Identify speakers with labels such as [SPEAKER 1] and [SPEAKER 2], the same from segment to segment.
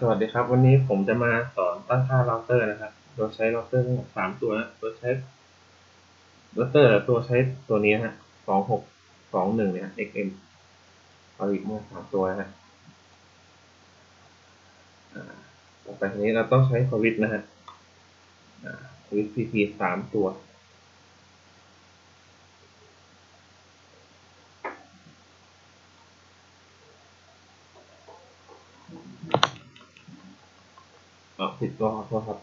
[SPEAKER 1] สวัสดีครับ วันนี้ผมจะมาสอนตั้งค่าเราเตอร์นะครับ โดยใช้เราเตอร์ทั้งหมดสามตัวนะโดยใช้เราเตอร์ตัวใช้ตัวนี้ฮะสองหกสองหนึ่งเนี่ย xm เอาอีกมาสามตัวนะฮะต่อไปทีนี้เราต้องใช้สวิตช์นะฮะอ่าสวิตช์ pp สามตัว อ๋อผิด ตัวขอโทษครับ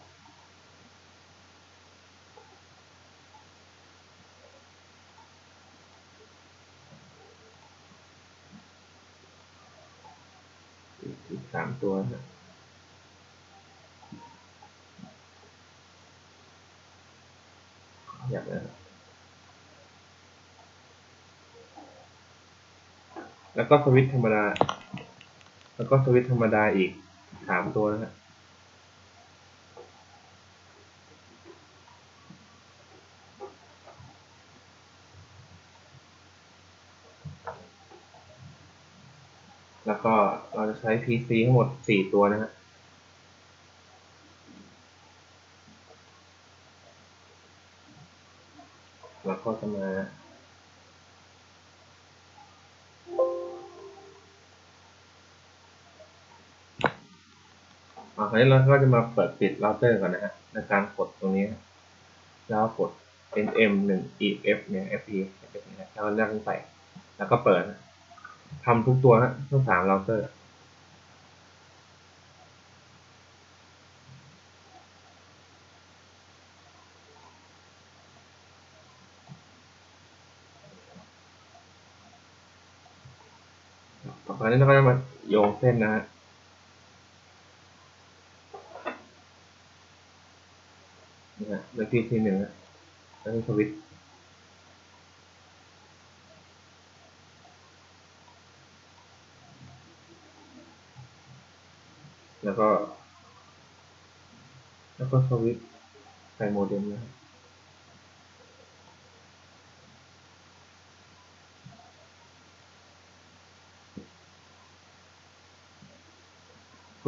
[SPEAKER 1] อีกสามตัวนะอยากนะครับแล้วก็สวิตธรรมดา แล้วก็สวิตธรรมดาอีกสามตัวนะฮะ แล้วก็เราจะใช้ PC ทั้งหมดสี่ตัวนะฮะแล้วก็จะมาอ่าคราวนี้เราก็จะมาเปิดปิดเราเตอร์ก่อนนะฮะในการกดตรงนี้ แล้วกด nm หนึ่ง ef เนี่ย fe แล้วก็เลือกลงไป แล้วก็เปิดทำทุกตัวนะทั้งสามเราเตอร์ ต่อไปนี้เราก็จะมาโยงเส้นนะฮะนี่ฮะแล้วที่ที่หนึ่งนะแล้วก็สวิตแล้วก็ แล้วก็สวิตใส่โมเด็มนะฮะ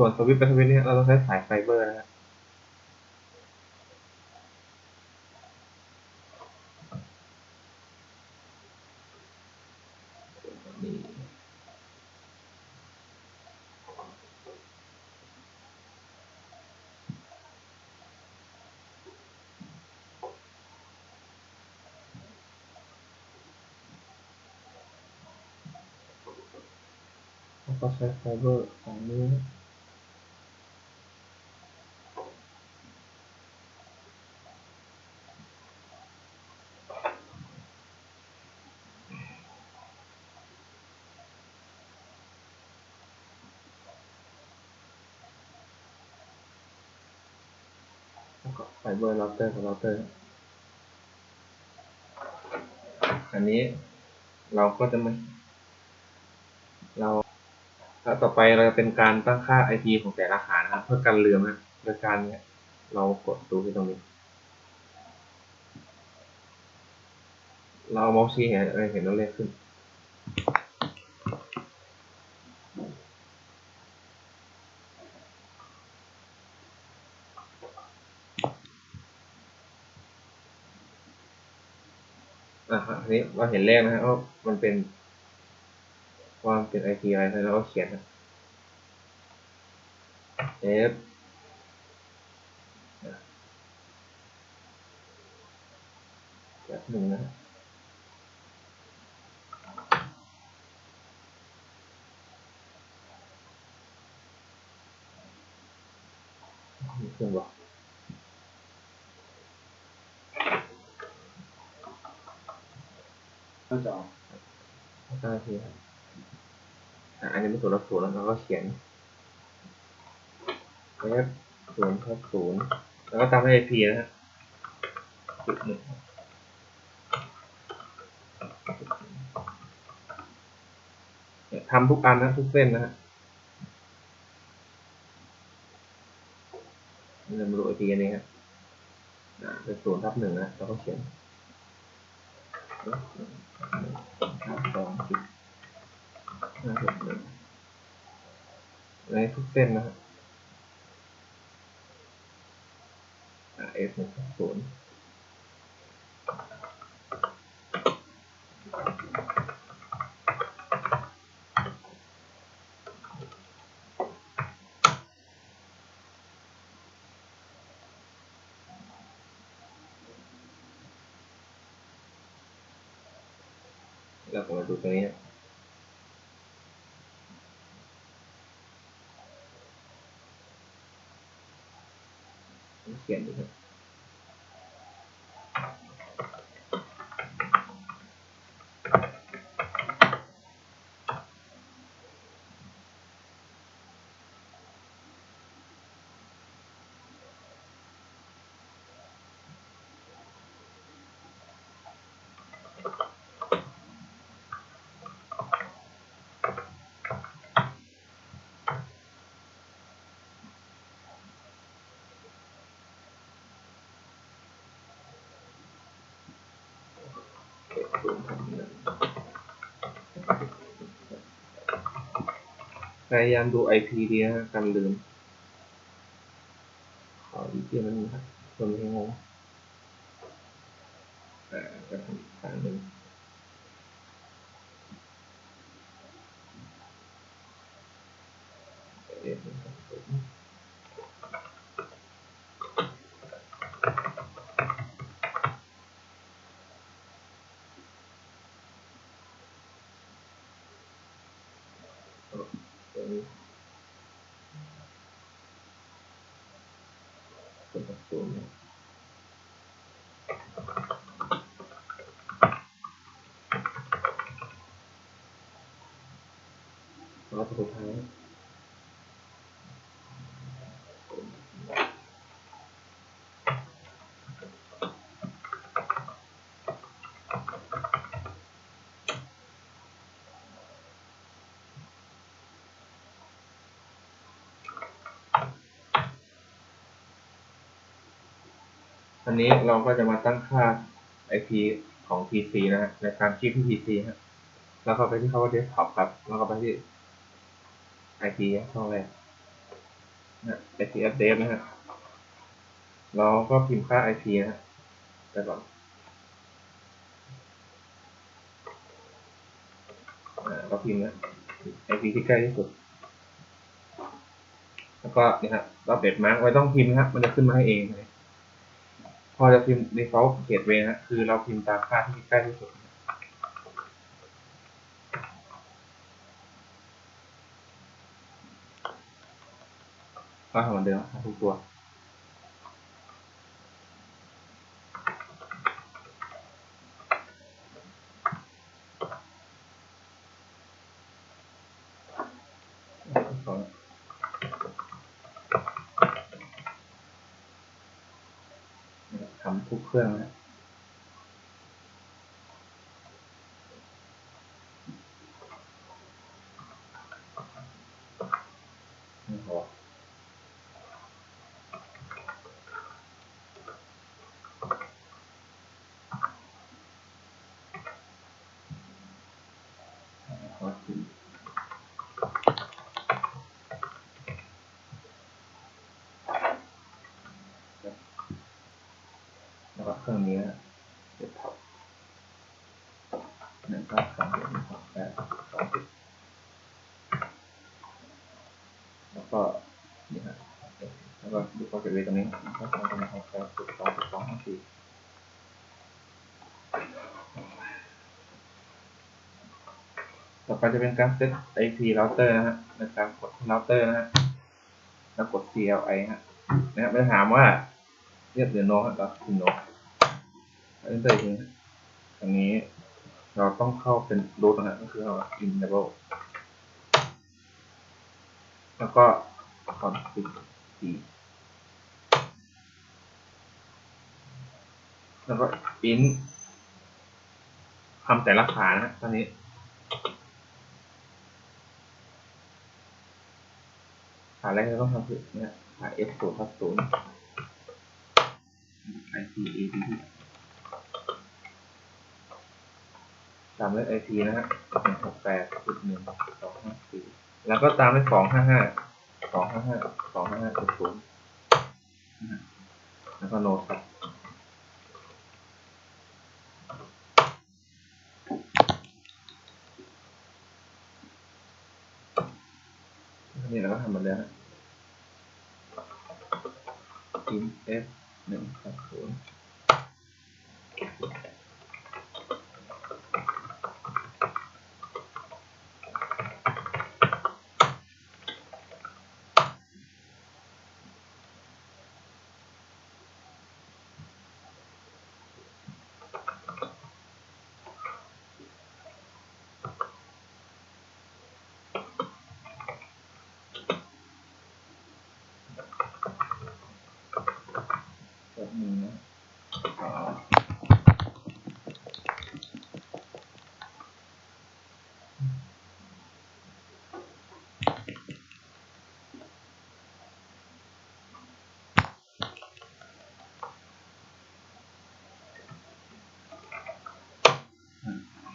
[SPEAKER 1] ส่วนสวิตช์ไปสวิตช์เนี่ยเราต้องใช้สายไฟเบอร์นะฮะแล้วก็ใช้ไฟเบอร์สองนิ้ วแล้วก็ไฟเบอร์เราเตอร์กับเราเตอร์อันนี้เราก็จะมาเราต่อไปเราจะเป็นการตั้งค่า IP ของแต่ละขานะครับเพื่อกันลืมนะโดยการเนี่ยเรากดดูที่ตรงนี้ เราเอาเมาส์ชี้เห็นอะไรเห็นตัวเลขขึ้น นนี้เราเห็นเลขนะฮะว่ามันเป็นว่ามเป็น IP อะไรแล้วก็เขียนนะ F แบบหนึ่งนะ มีเครื่องบอก
[SPEAKER 2] หน้าจอ
[SPEAKER 1] ห้าทีครับอะอันนี้เป็นศูนย์ลบศูนย์แล้วเราก็เขียน F ศูนย์ทับศูนย์แล้วก็ตามด้วย p นะฮะจุดหนึ่งทำทุกอันนะทุกเส้นนะฮะเรามาดู IP อันนี้ครับอ่าเป็นศูนย์ทับหนึ่งนะเราก็เขียน ลบหนึ่งสองสิบห้าหกหนึ่งในทุกเส้นนะครับ f หนึ่งศูนย์ ผม kayak yang do IP dia kan belum. เป็นตัวนี้แล้วตัวสุดท้าย อันนี้เราก็จะมาตั้งค่า IP ของ PC นะฮะในการคลิกที่ PC ฮะแล้วก็ไปที่ cover desktop ครับ แล้วก็ไปที่ IP ช่องแรกนะ IP update นะฮะเราก็พิมพ์ค่า IP นะฮะไปก่อนอ่าเราพิมพ์นะ IP ที่ใกล้ที่สุด แล้วก็นี่ฮะเราเด็ดมาร์กไว้ต้องพิมพ์นะครับมันจะขึ้นมาให้เองเลย พอจะพิมพ์ default gateway นะ คือเราพิมพ์ตามค่าที่ใกล้ที่สุด ก็เหมือนเดิมครับทุกตัว ทำทุกเครื่องนะ ไม่พอขอถึง แล้วก็เครื่องนี้นะเด็ดท็อปหนึ่งเก้าสองเจ็ดสองแปดสองสิบแล้วก็นี่ฮะแล้วก็ดูโปรเจกต์เวตรงนี้แล้วก็สองเป็นหกแปดสิบสองสิบสองห้าสี่ต่อไปจะเป็นการเซต IP router นะฮะในการกด router นะฮะแล้วกด CLI ฮะนะครับมันถามว่าเรียกหรือ no ฮะก็คือ no เอน เตอร์ทีอันนี้เราต้องเข้าเป็น root นะฮะก็คือเรา enable แล้วก็ config แล้วก็ int ทำแต่ละขานะฮะตอนนี้ขาแรกเราต้องทำคือเนี่ยขา f ศูนย์ทับศูนย์ IP AD ตามด้วย IP นะฮะหนึ่งหกแปดจุดหนึ่งสองห้าสี่แล้วก็ตามด้วยสองห้าห้าสองห้าห้าสองห้าห้าจุดศูนย์แล้วก็โน้ตครับนี่เราก็ทำเหมือนเดิมนะพิมพ์ f หนึ่งครับศูนย์แบบนี้นะอ๋อ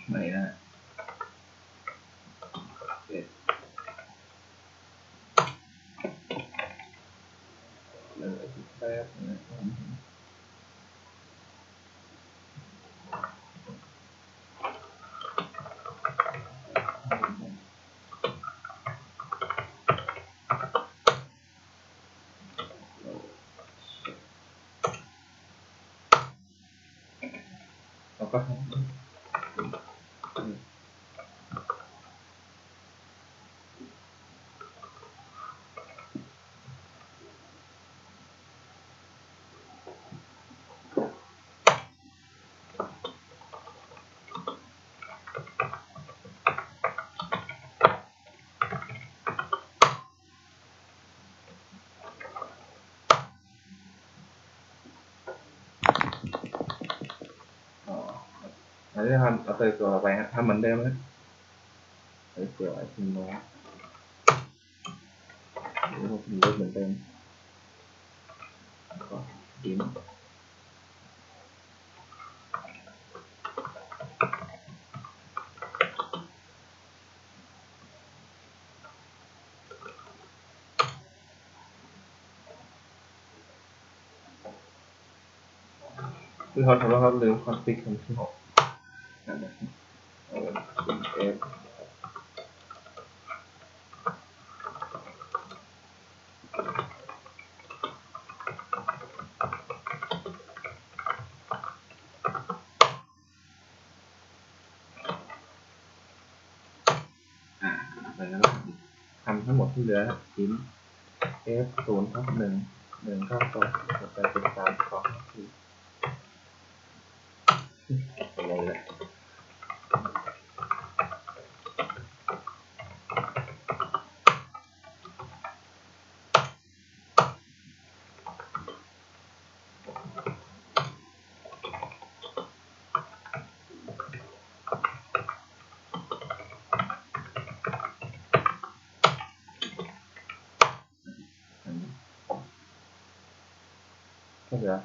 [SPEAKER 1] ไหนนะเจ็ดเห ลืออีกแป๊บนะครับ แล้วก็ทำอ๋อ อันนี้ทำเอาเตยตัวไปฮะทำเหมือนเดิมนะเตยตัวไอ้พิมพ์โน้ตหรือว่าพิมเล็กเหมือนเดิมก็พิมพ์คือเขาทำแล้วเขาลืมคอนฟิกคำที่หกนั่นนะเอาพิมพ์ f อ่าแล้วทำทั้งหมดที่เหลือพิมพ์ f ศูนย์ทับหนึ่งหนึ่งเก้าสองต่อไปเป็นสามสองสี่อะไรแหละ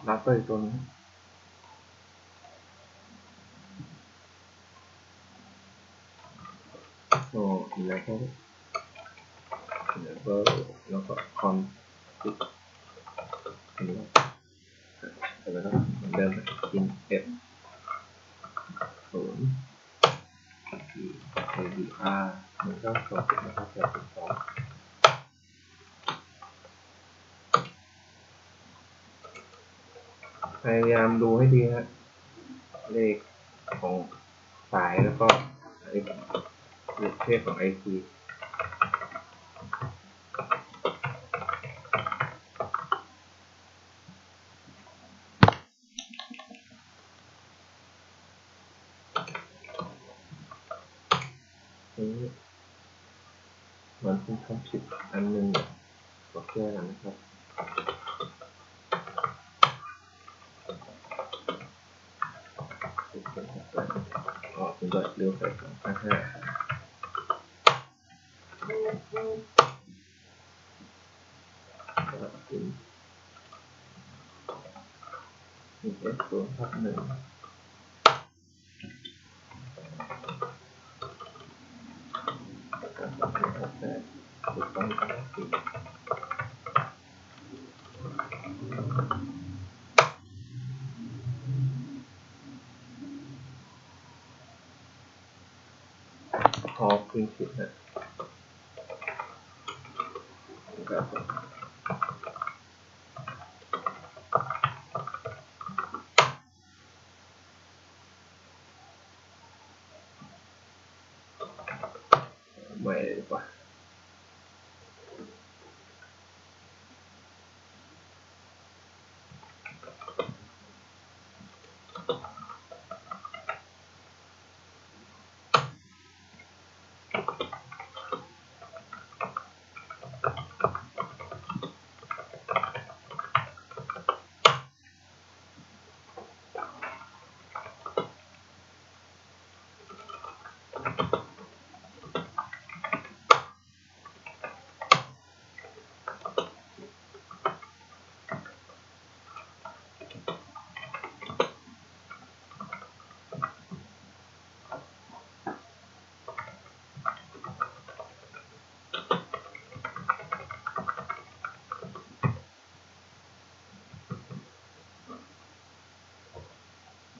[SPEAKER 1] ก็เหลือรับเตอร์อีกตัวนึงโอ้อีกแล้ พยายามดูให้ดีฮะเลขของสายแล้วก็เลขเลขของไอซีนี้มันเป็นคำผิดอันหนึ่งเนี่ยขอแก้กันนะครับ อ๋อคุณก็เลี้ยวไปสองพันห้าแล้วถึงหนึ่งเอสศูนย์ทับหนึ่งแล้วก็สองพันห้าแปดสิบสองพันห้าสี่ พิ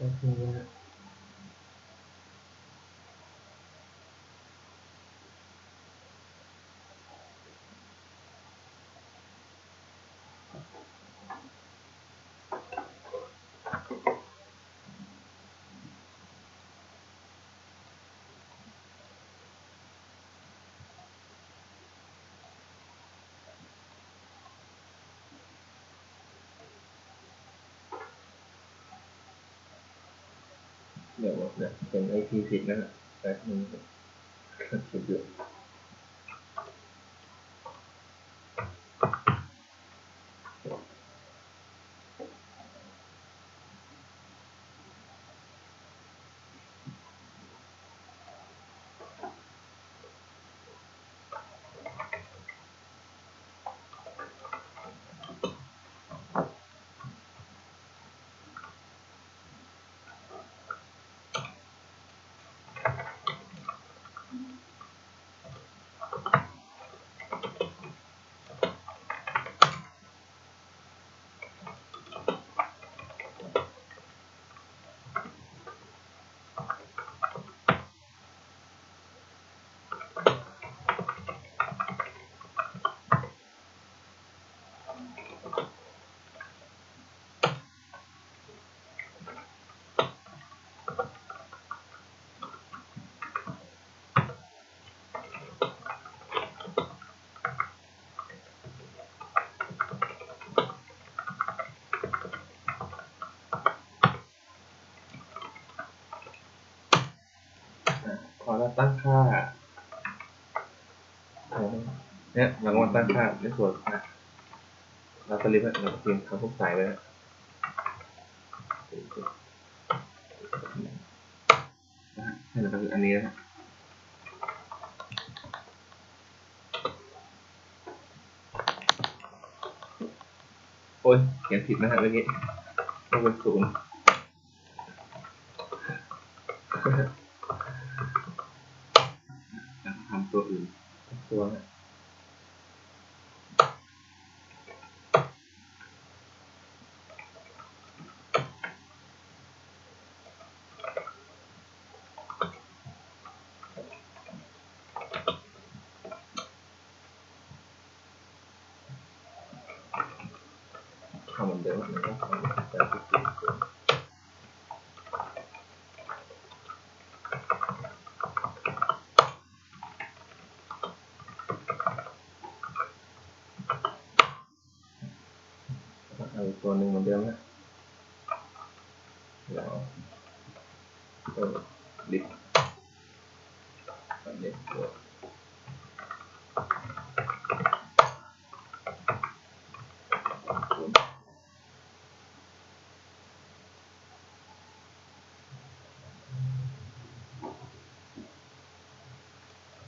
[SPEAKER 1] โเดี๋ยวเนี่ยเป็นไอพีผิดนะฮะแป๊บนึงผิดอยู่อะ พอเราตั้งค่า เนี่ยเราก็มาตั้งค่าในส่วนนะเราสลิปเราเพิมพ์คำพวกสายไว้นะนะฮะให้เราก็คืออันนี้นะฮะโอ้ยเขียนผิดนะฮะเมื่อกี้ต้องเป็นศูนย์ แล้วก็ทำตัวอื่นตัวนะ ทำเหมือนเดิมนะครับทำแบบที่สี่ศูนย์แล้วก็เอาอีกตัวหนึ่งเหมือนเดิมนะแล้วเออลิฟต์อันนี้ตัวศูนย์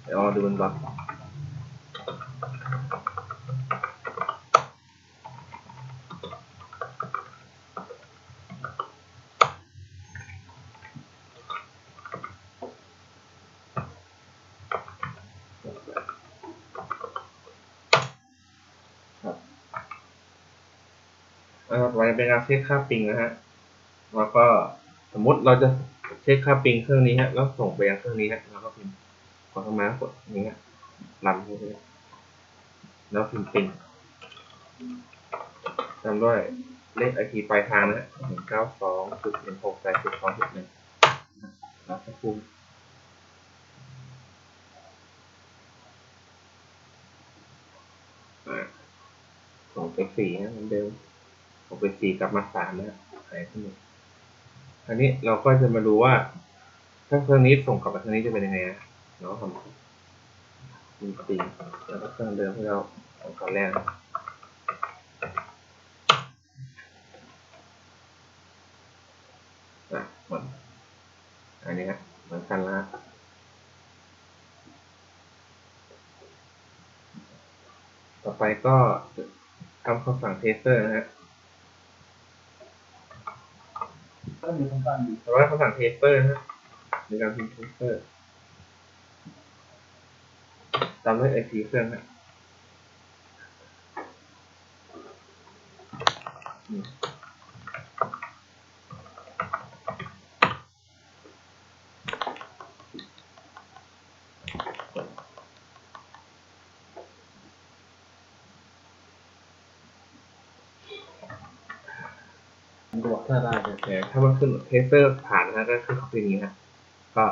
[SPEAKER 1] เดี๋ยวเอาดูมันบักครับอ่าต่อไปเป็นการเช็คค่าปิงนะฮะ แล้วก็สมมติเราจะเช็คค่าปิงเครื่องนี้ฮะ แล้วส่งไปยังเครื่องนี้ฮะ เข้ามากดอย่างเงี้ยลำเข้าไปแล้วพิมพ์ปินตามด้วยเลขไอพีปลายทางนะฮะหนึ่งเก้าสองจุดหนึ่งหกแปดจุดสองจุดหนึ่งแล้วก็ปุ่มอ่าส่งไปสี่นะเหมือนเดิมส่งไปสี่กลับมาสามนะหายไปหนึ่งอันนี้เราก็จะมาดูว่าถ้าเครื่องนี้ส่งกลับมาเครื่องนี้จะเป็นยังไงนะ เนาะทำมีสี่แล้วก็เครื่องเดิมที่เราส่งตอนแรกนะอะหมดอันนี้ฮะเหมือนกันละต่อไปก็ทำคำสั่งเทสเตอร์นะฮะ
[SPEAKER 2] ก็มีคำสั่งอยู่
[SPEAKER 1] แต่ว่าคำสั่งเทสเตอร์นะฮะในการพิมพ์เทสเตอร์ ตามด้วยไอพีเครื่องฮะอืมบวกถ้าได้แต่ถ้ามันขึ้นเทสเตอร์ผ่านนะก็ขึ้นเขาเป็นอย่างนี้ฮะก็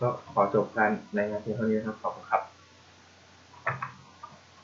[SPEAKER 1] ก็ขอจบการรายงานเพียงเท่านี้นะครับ ขอบคุณครับ